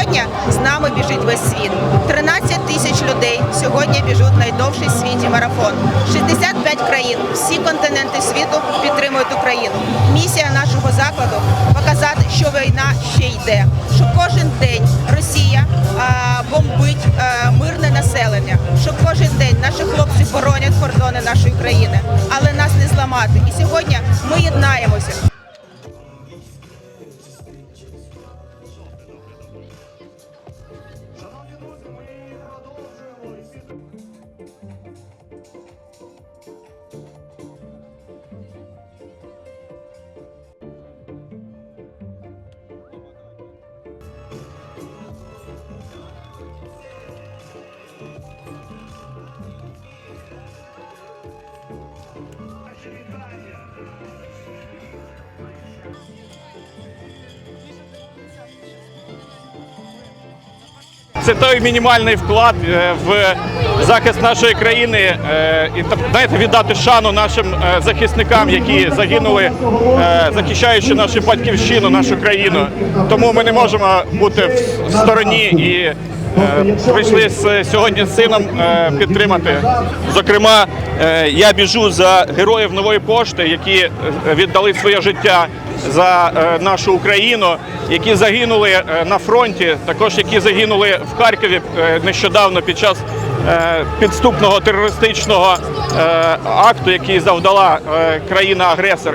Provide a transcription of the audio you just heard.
сьогодні з нами біжить весь світ. 13 тисяч людей сьогодні біжуть найдовший в світі марафон. 65 країн, всі континенти світу підтримують Україну. Місія нашого закладу показати, що війна ще йде. Що кожен день Росія бомбить мирне населення. Що кожен день наші хлопці боронять кордони нашої країни, але нас не зламати. І сьогодні ми єднаємося. Це той мінімальний вклад е, в захист нашої країни е, і знаєте, віддати шану нашим е, захисникам, які загинули, захищаючи нашу батьківщину, нашу країну. Тому ми не можемо бути в стороні і прийшли з сьогодні з сином е, підтримати. Зокрема, е, я біжу за героїв нової пошти, які е, віддали своє життя за е, нашу Україну, які загинули е, на фронті, також які загинули в Харкові е, нещодавно під час е, підступного терористичного е, акту, який завдала е, країна-агресор.